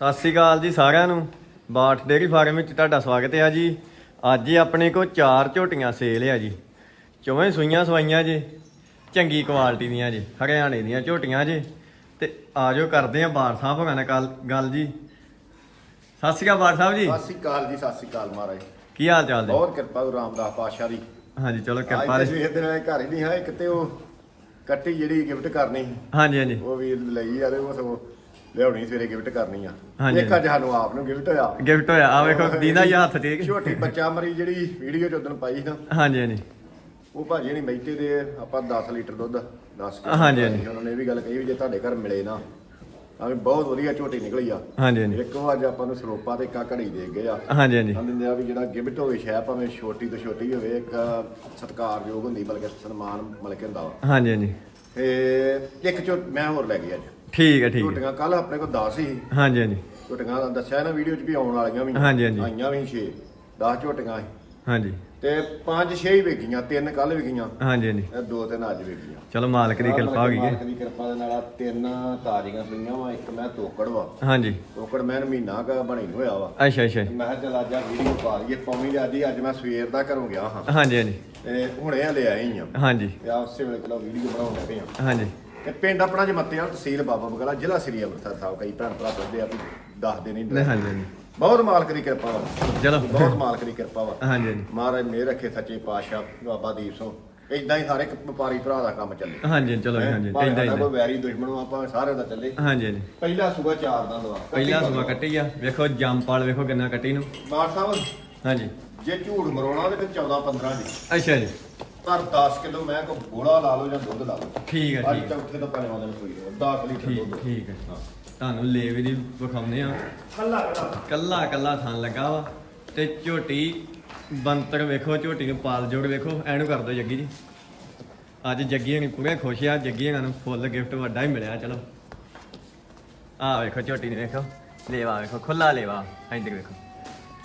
ਸਤਿ ਸ੍ਰੀ ਅਕਾਲ ਜੀ ਸਾਰਿਆਂ ਨੂੰ। ਬਾਠ ਡੇਅਰੀ ਫਾਰਮ ਵਿੱਚ ਤੁਹਾਡਾ ਸਵਾਗਤ ਹੈ ਜੀ। ਅੱਜ ਆਪਣੇ ਕੋਲ ਚਾਰ ਝੋਟੀਆਂ ਸੇਲ ਆ ਜੀ। ਚੌਵੇਂ ਸੂਈਆਂ ਸਵਾਈਆਂ ਜੀ ਚੰਗੀ ਕੁਆਲਿਟੀ ਦੀਆਂ ਜੀ ਹਰਿਆਣੇ ਦੀਆਂ ਝੋਟੀਆਂ ਜੀ। ਤੇ ਆਜੋ ਕਰਦੇ ਆ ਬਾਰ ਸਾਹਿਬ ਹੋਰਾਂ ਨਾਲ ਗੱਲ- ਜੀ। ਸਤਿ ਸ੍ਰੀ ਅਕਾਲ ਬਾਰ ਸਾਹਿਬ ਜੀ। ਸਤਿ ਸ੍ਰੀ ਅਕਾਲ ਜੀ ਸਤਿ ਸ੍ਰੀ ਅਕਾਲ ਮਹਾਰਾਜ। ਕੀ ਹਾਲ ਚਾਲ ਜੀ? ਬਹੁਤ ਕਿਰਪਾ ਗੁਰੂ ਰਾਮਦਾਸ ਪਾਤਸ਼ਾਹ ਦੀ। ਹਾਂਜੀ ਚਲੋ ਕਿਰਪਾ ਤੇ ਸਵੇਰ ਦੇ ਨਾਲ ਘਰ ਹੀ ਨਹੀਂ ਹੈ ਇੱਕ ਤੇ ਉਹ ਕੱਟੀ ਜਿਹੜੀ ਗਿਫਟ ਕਰਨੀ ਹਾਂਜੀ ਹਾਂਜੀ। ਉਹ ਵੀ ਲਈ ਆ ਤੇ ਉਹ ਸਗੋਂ ਲਿਆਉਣੀ ਸਵੇਰੇ ਗਿਫਟ ਕਰਨੀ ਆ। ਹਾਂਜੀ। ਇੱਕ ਅੱਜ ਸਾਨੂੰ ਆਪ ਨੂੰ ਗਿਫਟ ਹੋਇਆ। ਗਿਫਟ ਹੋਇਆ ਆ ਵੇਖੋ ਦੀਨਾ ਜੀ ਹੱਥ ਠੀਕ ਛੋਟੀ ਬੱਚਾ ਮਰੀ ਜਿਹੜੀ ਵੀਡੀਓ ਚ ਉਦੋਂ ਪਾਈ ਸੀ ਨਾ। ਹਾਂਜੀ ਹਾਂਜੀ। ਉਹ ਭਾਜੀ ਨਹੀਂ ਮੈਤੇ ਦੇ ਆਪਾਂ 10 ਲੀਟਰ ਦੁੱਧ 10 ਹਾਂਜੀ, ਹਾਂਜੀ। ਉਹਨਾਂ ਨੇ ਇਹ ਵੀ ਗੱਲ ਕਹੀ ਵੀ ਜੇ ਤੁਹਾਡੇ ਘਰ ਮਿਲੇ ਨਾ ਆ ਵੀ ਬਹੁਤ ਵਧੀਆ ਝੋਟੀ ਨਿਕਲੀ ਆ। ਹਾਂਜੀ ਹਾਂਜੀ। ਇੱਕ ਉਹ ਅੱਜ ਆਪਾਂ ਨੂੰ ਸਰੋਪਾ ਤੇ ਇੱਕ ਘੜੀ ਦੇ ਗਏ ਆ। ਹਾਂਜੀ ਹਾਂਜੀ। ਕਹਿੰਦੇ ਆ ਵੀ ਜਿਹੜਾ ਗਿਫਟ ਹੋਵੇ ਸ਼ਾਇਦ ਭਾਵੇਂ ਛੋਟੀ ਤੋਂ ਛੋਟੀ ਹੋਵੇ ਇੱਕ ਸਤਿਕਾਰਯੋਗ ਹੁੰਦੀ ਬਲਕਿ ਸਨਮਾਨ ਮਿਲ ਕੇ ਹੁੰਦਾ ਵਾ। ਹਾਂਜੀ ਹਾਂਜੀ। ਤੇ ਇੱਕ ਚੋ ਮੈਂ ਹੋਰ ਲੈ ਗਿਆ ਅੱਜ। ਠੀਕ ਹੈ ਠੀਕ ਹੈ ਝੋਟੀਆਂ ਕੱਲ ਆਪਣੇ ਕੋਲ 10 ਸੀ। ਹਾਂਜੀ ਹਾਂਜੀ। ਝੋਟੀਆਂ ਦਾ ਦੱਸਿਆ ਨਾ ਵੀਡੀਓ 'ਚ ਵੀ ਆਉਣ ਵਾਲੀਆਂ ਵੀ ਹਾਂਜੀ, ਹਾਂਜੀ। ਆਈਆਂ ਵੀ 6 10 ਝੋਟੀਆਂ ਸੀ। ਹਾਂਜੀ। ਤੇ 5 6 ਹੀ ਵੇਖੀਆਂ ਤਿੰਨ ਕੱਲ ਵੇਖੀਆਂ ਹਾਂਜੀ ਹਾਂਜੀ। ਇਹ ਦੋ ਤਿੰਨ ਅੱਜ ਵੇਖੀਆਂ ਚਲੋ ਮਾਲਕ ਦੀ ਕਿਰਪਾ ਹੋ। ਗਈ ਮਾਲਕ ਹੈ ਦੀ ਕਿਰਪਾ ਦੇ ਨਾਲ ਆਹ ਤਿੰਨ ਤਾਜ਼ੀਆਂ ਸੁਈਆਂ ਵਾ ਇੱਕ ਮੈਂ ਤੋਕੜ ਵਾ। ਹਾਂਜੀ। ਤੋਕੜ ਮੈਂ ਮਹੀਨਾ ਕਾ ਬਣੀ ਨੂੰ ਹੋਇਆ ਵਾ। ਅੱਛਾ ਅੱਛਾ। ਮੈਂ ਕਿਹਾ ਚੱਲ ਅੱਜ ਆ ਵੀਡੀਓ ਪਾ ਲਈਏ ਪੌਣੀ ਦੇ ਅੱਜ ਹੀ ਅੱਜ ਮੈਂ ਸਵੇਰ ਦਾ ਘਰੋਂ ਗਿਆ ਹਾਂ। ਹਾਂਜੀ ਹਾਂਜੀ। ਤੇ ਹੁਣੇ ਹਲੇ ਆਏ ਹੀ ਆ। ਹਾਂਜੀ। ਤੇ ਆ ਉਸੇ ਵੇਲੇ ਚਲੋ ਵੀਡੀਓ ਬਣਾਉਣ ਲੱਗੇ ਆ। ਹਾਂਜੀ। ਤੇ ਪਿੰਡ ਆਪਣਾ ਜਮੱਤਿਆਲ ਤਹਿਸੀਲ ਬਾਬਾ ਬਗਲਾ ਜ਼ਿਲ੍ਹਾ ਸ੍ਰੀ ਅੰਮ੍ਰਿਤਸਰ ਸਾਹਿਬ ਕਈ ਭੈਣ ਭਰਾ ਪੁੱਛਦੇ ਆ ਵੀ ਦੱਸਦੇ ਨਹੀਂ ਨਹੀਂ ਹਾਂਜੀ ਹਾਂਜੀ। ਬਹੁਤ ਮਾਲਕ ਦੀ ਕਿਰਪਾ ਵਾ। ਚਲੋ ਬਹੁਤ ਮਾਲਕ ਦੀ ਕਿਰਪਾ ਵਾ। ਹਾਂਜੀ ਹਾਂਜੀ। ਮਹਾਰਾਜ ਮੇਰ ਰੱਖੇ ਸੱਚੇ ਪਾਤਸ਼ਾਹ ਬਾਬਾ ਦੀਪ ਸਿੰਘ। ਇਦਾਂ ਹੀ ਸਾਰੇ ਇੱਕ ਵਪਾਰੀ ਭਰਾ ਦਾ ਕੰਮ ਚੱਲੇ। ਹਾਂਜੀ ਚਲੋ ਜੀ, ਹਾਂਜੀ ਭਾਵੇਂ ਇਦਾਂ ਸਾਡਾ ਹੀ ਕੋਈ ਵੈਰੀ ਦੁਸ਼ਮਣ ਵਾ ਆਪਾਂ ਸਾਰਿਆਂ ਦਾ ਚੱਲੇ। ਹਾਂਜੀ ਹਾਂਜੀ। ਪਹਿਲਾ ਸੂਆ ਚਾਰ ਦਾ ਦਵਾ ਪਹਿਲਾ ਸਮਾਂ ਕੱਟੀ ਆ। ਵੇਖੋ ਜੰਪਾਲ ਵੇਖੋ ਕਿੰਨਾ ਕੱਟੀ ਨੂੰ। ਬਾਰ ਸਾਹਿਬ ਹਾਂਜੀ। ਜੇ ਝੂਠ ਮਰੋਣਾ ਤੇ 14 15 ਦੀ। ਅੱਛਾ ਜੀ। ਪਰ 10 ਕਿਲੋ ਮੈਂ ਕੋ ਗੋਲਾ ਲਾ ਲਓ ਜਾਂ ਦੁੱਧ ਲਾ ਲਓ। ਠੀਕ ਹੈ ਅੱਜ ਠੀਕ ਹੈ, ਚੌਥੇ ਤੋਂ ਪੰਜਵਾਂ ਦਿਨ ਹੋਈ 10 ਲੀਟਰ ਠੀਕ ਦੁੱਧ। ਠੀਕ ਹੈ ਹਾਂ। ਤੁਹਾਨੂੰ ਲੇਵ ਦੀ ਵਿਖਾਉਂਦੇ ਆ। ਕੱਲਾ ਕੱਲਾ ਕੱਲਾ ਕੱਲਾ ਥਣ ਲੱਗਾ ਵਾ। ਤੇ ਝੋਟੀ ਬੰਤਰ ਵੇਖੋ ਝੋਟੀ ਨੂੰ ਪਾਲ ਜੋੜ ਵੇਖੋ। ਐਨੂੰ ਕਰ ਦੋ ਜੱਗੀ ਜੀ। ਅੱਜ ਜੱਗੀਆਂ ਨੇ ਪੂਰੇ ਖੁਸ਼ ਆ। ਜੱਗੀਆਂ ਨੂੰ ਫੁੱਲ ਗਿਫਟ ਵੱਡਾ ਹੀ ਮਿਲਿਆ ਚਲੋ। ਆ ਵੇਖੋ ਝੋਟੀ ਨੇ ਵੇਖੋ। ਲੇਵਾ ਵੇਖੋ ਖੁੱਲਾ ਲੇਵਾ। ਇੱਧਰ ਵੇਖੋ।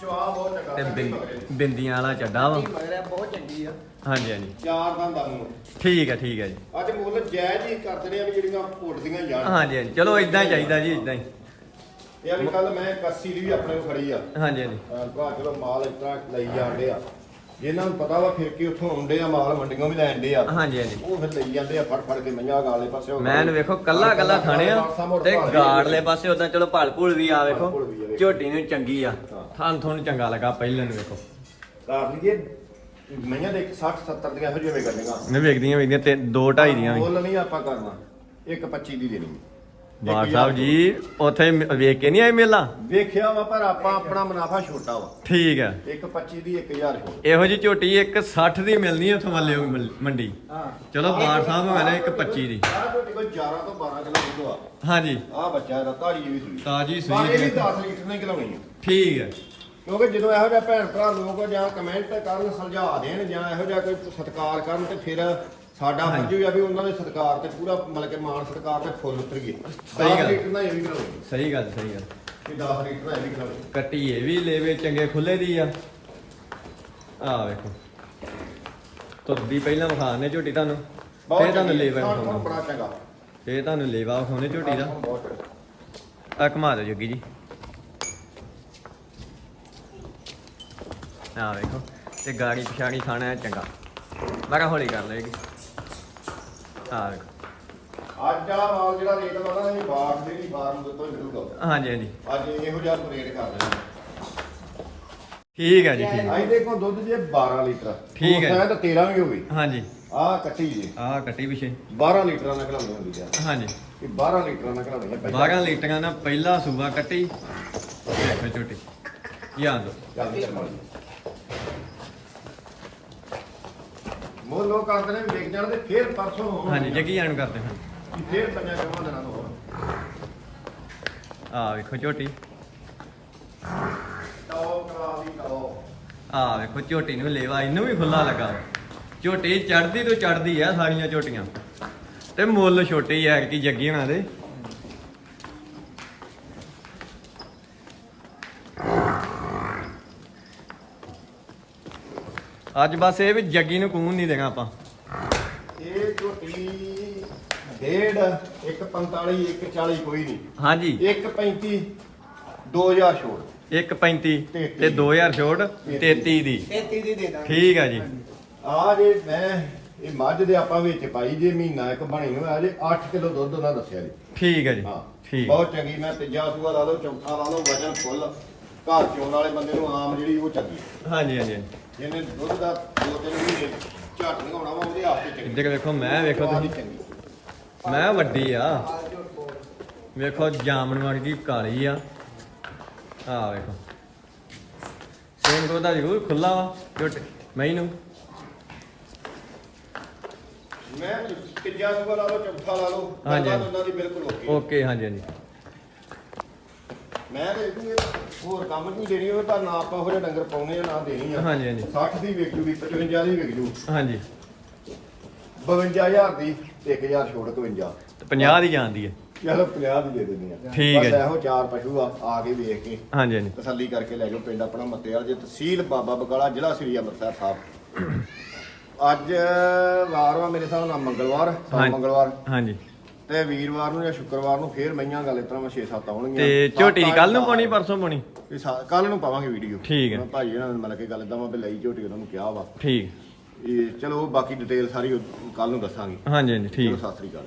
ਚਵਾ ਬਹੁਤ ਚੰਗਾ ਤੇ ਬਿੰ-। ਬਿੰਦੀਆਂ ਵਾਲਾ ਚੱਡਾ ਵਾ। ਮਗਰੇ ਬਹੁਤ ਚੰਗੀ ਆ। ਹਾਂਜੀ ਹਾਂਜੀ। ਚਾਰ ਦਾ ਦਮ ਠੀਕ ਹੈ ਠੀਕ ਹੈ ਜੀ। ਅੱਜ ਮੁੱਲ ਜਾਇਜ਼ ਹੀ ਕਰਦੇ ਨੇ ਵੀ ਜਿਹੜੀਆਂ ਫੁੱਟਦੀਆਂ ਜਾਣ। ਹਾਂਜੀ ਹਾਂਜੀ। ਚਲੋ ਇਦਾਂ ਹੀ ਚਾਹੀਦਾ ਜੀ ਇਦਾਂ ਹੀ। ਇਹ ਵੀ ਕੱਲ ਮੈਂ 81 ਦੀ ਵੀ ਆਪਣੇ ਕੋਲ ਖੜੀ ਆ। ਹਾਂਜੀ ਹਾਂਜੀ। ਅਹ ਭਰਾ ਚਲੋ ਮਾਲ ਇਸ ਤਰ੍ਹਾਂ ਲਈ ਜਾਂਦੇ ਆ। ਇਹਨਾਂ ਨੂੰ ਪਤਾ ਵਾ ਫਿਰ ਕੇ ਉੱਥੋਂ ਆਉਂਦੇ ਆ ਮਾਲ ਮੰਡੀਆਂ ਵੀ ਲੈਂਦੇ ਆ। ਹਾਂਜੀ ਹਾਂਜੀ। ਉਹ ਫਿਰ ਲਈ ਜਾਂਦੇ ਆ ਫੜ ਫੜ ਕੇ ਮਈਆਂ ਗਾਲੇ ਪਾਸੇ ਮੈਂ ਇਹਨੂੰ ਵੇਖੋ ਕੱਲਾ ਕੱਲਾ ਥਾਣੇ ਆ ਤੇ ਗਾੜਲੇ ਪਾਸੇ ਉਦਾਂ ਚਲੋ ਭਲ ਭੁਲ ਵੀ ਆ ਵੇਖੋ। ਭੁਲ ਵੀ ਆ ਵੇਖੋ। ਝੋਟੀ ਨੂੰ ਚੰਗੀ ਆ। ਹਾਂ। ਥਾਂ ਤੁਹਾਨੂੰ ਚੰਗਾ ਲੱਗਾ ਪਹਿਲਾਂ ਨੂੰ ਵੇਖੋ। ਕਰ ਲਈਏ ਮਈਆਂ ਦੇ 60 70 ਦੀਆਂ ਇਹੋ ਜਿਹੀਆਂ ਵੇ ਕਰਨੀਆਂ ਮੈਂ ਵੇਖਦੀਆਂ ਵੇਖਦੀਆਂ ਤੇ 2 2.5 ਦੀਆਂ ਵੀ। ਮੁੱਲ ਨਹੀਂ ਆਪਾਂ ਕਰਨਾ ਇੱਕ 25 ਦੀ ਦੇਣੀ। ਬਾਰ ਸਾਹਿਬ ਜੀ ਉੱਥੇ ਵੇਖ ਕੇ ਨਹੀਂ ਆਏ ਮੇਲਾ? ਵੇਖਿਆ ਵਾ ਪਰ ਆਪਾਂ ਆਪਣਾ ਮੁਨਾਫਾ ਛੋਟਾ ਵਾ। ਠੀਕ ਹੈ ਇੱਕ 25 ਦੀ 1000 ਛੋੜ ਇਹੋ ਜੀ ਝੋਟੀ ਇੱਕ 60 ਦੀ ਮਿਲਣੀ ਆ ਉੱਥੋਂ ਵਾਲੇ ਮੰਡੀ ਹਾਂ। ਚਲੋ ਬਾਰ ਸਾਹਿਬ ਕਹਿੰਦੇ ਇੱਕ 25 ਦੀ। ਆਹ ਝੋਟੀ ਕੋਈ 11 ਤੋਂ 12 ਕਿਲੋ ਦੁੱਧ ਆ। ਹਾਂਜੀ। ਆ ਬੱਚਾ ਇਹਦਾ ਤਾਜੀ ਵੀ ਸੂਈ। ਤਾਜੀ ਪਰ ਇਹ ਵੀ ਸੂਈ 10 ਲੀਟਰ ਨਹੀਂ ਖਿਲਾਉਣੀ ਆ। ਠੀਕ ਹੈ ਕਿਉਂਕਿ ਜਦੋਂ ਇਹੋ ਜਿਹਾ ਭੈਣ ਭਰਾ ਲੋਕ ਜਾਂ ਕਮੈਂਟ ਕਰਨ ਸੁਲਝਾ ਦੇਣ ਜਾਂ ਇਹੋ ਜਿਹਾ ਕੋਈ ਸਤਿਕਾਰ ਕਰਨ ਤੇ ਫਿਰ ਸਾਡਾ ਫਰਜ਼ ਆ ਵੀ ਉਹਨਾਂ ਦੇ ਸਤਿਕਾਰ ਤੇ ਪੂਰਾ ਮਤਲਬ ਕਿ ਮਾਣ ਸਤਿਕਾਰ ਤੇ ਫੁੱਲ ਉਤਰ ਗਏ ਸਹੀ 10 ਗੱਲ। ਲੀਟਰ ਨਾਲ ਇਹ ਵੀ ਖਿਲਾਉਣੀ ਸਹੀ ਗੱਲ ਸਹੀ ਗੱਲ। ਕਿ 10 ਲੀਟਰ ਨਾਲ ਇਹ ਵੀ ਖਿਲਾਉਣੀ ਕੱਟੀ ਇਹ ਵੀ ਲੇਵੇ ਚੰਗੇ ਖੁੱਲੇ ਦੀ ਆ। ਆ ਵੇਖੋ। ਤੁਰਦੀ ਪਹਿਲਾਂ ਵਿਖਾਣੇ ਝੋਟੀ ਤੁਹਾਨੂੰ। ਫੇਰ ਤੁਹਾਨੂੰ ਲੇਵਾ ਵਿਖਾਉਣਾ ਬੜਾ ਚੰਗਾ। ਫੇਰ ਤੁਹਾਨੂੰ ਲੇਵਾ ਵਿਖਾਉਣੇ ਝੋਟੀ ਦਾ। ਬਹੁਤ ਚੰਗਾ। ਆ ਘੁਮਾ ਦਿਓ ਜੱਗੀ ਜੀ। ਆ ਵੇਖੋ। ਤੇ ਗਾੜੀ ਪਛਾੜੀ ਖਾਣਾ ਹੈ ਚੰਗਾ। ਮੈਂ ਕਿਹਾ ਹੌਲੀ ਕਰ ਲਏਗੀ। ਆ ਵੇਖੋ ਅੱਜ ਵਾਲਾ ਮਾਲ ਜਿਹੜਾ ਰੇਟ ਵਾਲਾ ਇਹ ਬਾਗ ਦੇ ਵੀ ਫਾਰਮ ਦੇ ਤੋਂ ਹੀ ਮਿਲੂਗਾ ਹਾਂਜੀ ਹਾਂਜੀ। ਅੱਜ ਇਹੋ ਜਿਹਾ ਰੇਟ ਕਰ ਰਹੇ ਠੀਕ ਹੈ ਜੀ ਠੀਕ। ਅੱਜ ਦੇਖੋ ਦੁੱਧ ਜੇ 12 ਲੀਟਰ। ਠੀਕ ਹੈ। ਹੋ ਤਾਂ 13 ਵੀ ਹੋਵੇ ਹਾਂਜੀ। ਆਹ ਕੱਟੀ ਜੀ। ਆ ਕੱਟੀ ਪਿਛੇ। 12 ਲੀਟਰਾਂ ਨਾਲ ਖਲਾਉਣੀ ਹੁੰਦੀ ਆ ਹਾਂਜੀ। ਇਹ 12 ਲੀਟਰਾਂ ਨਾਲ ਖਲਾਉਣੀ ਆ 12 ਲੀਟਰਾਂ ਦਾ ਪਹਿਲਾ ਸੂਬਾ ਕੱਟੀ। ਦੇਖੋ ਝੋਟੀ ਯਾਦ ਦੋ ਚੱਲ ਚੱਲ ਮੋਰ ਲੋਕ ਕਰਦੇ ਨੇ ਵੀ ਵੇਖ ਜਾਣ ਤੇ ਫੇਰ ਪਰਸੋਂ ਹੋਣ ਹਾਂਜੀ ਜੱਗੀ ਜਾਣ ਕਰਦੇ ਹਾਂ। ਵੀ ਫੇਰ ਪੰਜਾਂ ਜਮਾਂ ਦਿਨਾਂ ਤੋਂ ਹੋਣ ਆ। ਵੇਖੋ ਝੋਟੀ। ਟਾਓ ਕਰਾ ਦੀ ਟਾਓ। ਆ ਵੇਖੋ ਝੋਟੀ ਨੂੰ ਲੇਵਾ ਇਹਨੂੰ ਵੀ ਖੁੱਲਾ ਲੱਗਾ। ਵਾ। ਝੋਟੀ ਚੜਦੀ ਤੋਂ ਚੜਦੀ ਆ ਸਾਰੀਆਂ ਝੋਟੀਆਂ। ਤੇ ਮੁੱਲ ਛੋਟੀ ਐ ਕਿ ਜੱਗੀ ਹੋਣਾ ਦੇ। ਅੱਜ ਬਸ ਇਹ ਵੀ ਜੱਗੀ ਨੂੰ ਕੂਨ ਨਹੀਂ ਦੇਣਾ ਆਪਾਂ। ਇਹ ਝੋਟੀ ਡੇਢ 145 140 ਕੋਈ ਨਹੀਂ। ਹਾਂਜੀ। 135 2000 ਛੋੜ। 135 ਤੇ ਤੇਤੀ। 2000 ਛੋਟ 33 ਦੀ। 33 ਦੀ ਦੇ ਦਾਂਗੇ। ਠੀਕ ਆ ਜੀ। ਆ ਜੇ ਮੈਂ ਇਹ ਮੱਝ ਦੇ ਆਪਾਂ ਵਿੱਚ ਪਾਈ ਜੇ ਮਹੀਨਾ ਇੱਕ ਬਣੀ ਹੋਇਆ ਜੇ 8 ਕਿਲੋ ਦੁੱਧ ਉਹਨਾਂ ਦੱਸਿਆ ਜੀ। ਠੀਕ ਆ ਜੀ। ਹਾਂ। ਠੀਕ। ਬਹੁਤ ਚੰਗੀ ਮੈਂ ਤੀਜਾ ਸੂਆ ਲਾ ਲਓ ਚੌਥਾ ਲਾ ਲਓ ਵਜਨ ਫੁੱਲ। ਘਰ ਚੋਣ ਵਾਲੇ ਬੰਦੇ ਨੂੰ ਆਮ ਜਿਹੜੀ ਉਹ ਚੰਗੀ ਹਾਂਜੀ ਹਾਂਜੀ। ਜਿਹਨੇ ਦੁੱਧ ਦਾ ਦੋ ਤਿੰਨ ਮਹੀਨੇ ਝੱਟ ਲਗਾਉਣਾ ਵਾ ਉਹਦੇ ਆਪੇ ਚੰਗੀ। ਇੱਧਰ ਵੇਖੋ ਮੈਂ ਵੇਖੋ ਆਹ ਦੀ ਤੁਸੀਂ। ਚੰਗੀ। ਮੈਂ ਵੱਡੀ ਆ। ਵੇਖੋ ਜਾਮਨ ਵਰਗੀ ਕਾਲੀ ਆ। ਆ ਵੇਖੋ। ਸੇਮ ਕੋਦਾ ਜ਼ਰੂਰ ਖੁੱਲਾ ਵਾ ਝੋਟ ਮੈਨੂੰ ਮੈਂ ਤੀਜਾ ਸੂਆ ਲਾ ਲਓ ਚੌਥਾ ਲਾ ਲਓ ਹਾਂਜੀ। ਉਹਨਾਂ ਦੀ ਬਿਲਕੁਲ ਓਕੇ। ਓਕੇ ਹਾਂਜੀ ਹਾਂਜੀ। ਮੈਂ ਤੇ ਇਹਨੂੰ ਇਹ ਹੋਰ ਕੰਮ ਨਹੀਂ ਦੇਣੀ ਉਹ ਤਾਂ ਨਾ ਆਪਾਂ ਉਹ ਜਿਹਾ ਡੰਗਰ ਪਾਉਣੇ ਆ ਨਾ ਦੇਣੀ ਆ। ਹਾਂਜੀ ਹਾਂਜੀ। 60 ਦੀ ਵਿਕ ਜੂਗੀ 55 ਦੀ ਵਿਕ ਜੂ। ਹਾਂਜੀ। 52000 ਦੀ 1000 ਛੋੜ 51 ਤੇ 50 ਦੀ ਜਾਂਦੀ ਹੈ। ਚਲੋ 50 ਦੀ ਦੇ ਦਿੰਦੇ ਆ। ਠੀਕ ਹੈ ਬਸ ਜੀ। ਇਹੋ ਚਾਰ ਪਸ਼ੂ ਆ ਆ ਕੇ ਵੇਖ ਕੇ। ਹਾਂਜੀ ਹਾਂਜੀ। ਤਸੱਲੀ ਕਰਕੇ ਲੈ ਜਾਓ ਪਿੰਡ ਆਪਣਾ ਮੱਤੇ ਵਾਲ ਜੇ ਤਹਿਸੀਲ ਬਾਬਾ ਬਕਾਲਾ ਜ਼ਿਲ੍ਹਾ ਸ੍ਰੀ ਅੰਮ੍ਰਿਤਸਰ ਸਾਹਿਬ। ਅੱਜ ਵਾਰ ਵਾ ਮੇਰੇ ਹਿਸਾਬ ਨਾਲ ਮੰਗਲਵਾਰ ਹਾਂਜੀ। ਮੰਗਲਵਾਰ। ਹਾਂਜੀ। ਤੇ ਵੀਰਵਾਰ ਨੂੰ ਜਾਂ ਸ਼ੁੱਕਰਵਾਰ ਨੂੰ ਫੇਰ ਮਈਆਂ ਗੱਲ ਇਸ ਤਰ੍ਹਾਂ ਮੈਂ 6-7 ਆਉਣਗੀਆਂ। ਤੇ ਝੋਟੀ ਦੀ ਕੱਲ ਨੂੰ ਪਾਉਣੀ ਪਰਸੋਂ ਪਾਉਣੀ? ਕੱਲ ਨੂੰ ਪਾਵਾਂਗੇ ਵੀਡੀਓ। ਠੀਕ ਹੈ। ਮੈਂ ਭਾਜੀ ਇਹਨਾਂ ਨੂੰ ਮਿਲ ਕੇ ਗੱਲ ਇਦਾਂ ਮੈਂ ਵੀ ਲਈ ਝੋਟੀ ਉਹਨਾਂ ਨੂੰ ਕਿਹਾ ਵਾ। ਠੀਕ। ਇਹ ਚਲੋ ਬਾਕੀ ਡਿਟੇਲ ਸਾਰੀ ਕੱਲ ਨੂੰ ਦੱਸਾਂਗੇ। ਹਾਂਜੀ ਹਾਂਜੀ ਠੀਕ। ਚਲੋ ਸਤਿ ਸ੍ਰੀ ਅਕਾਲ।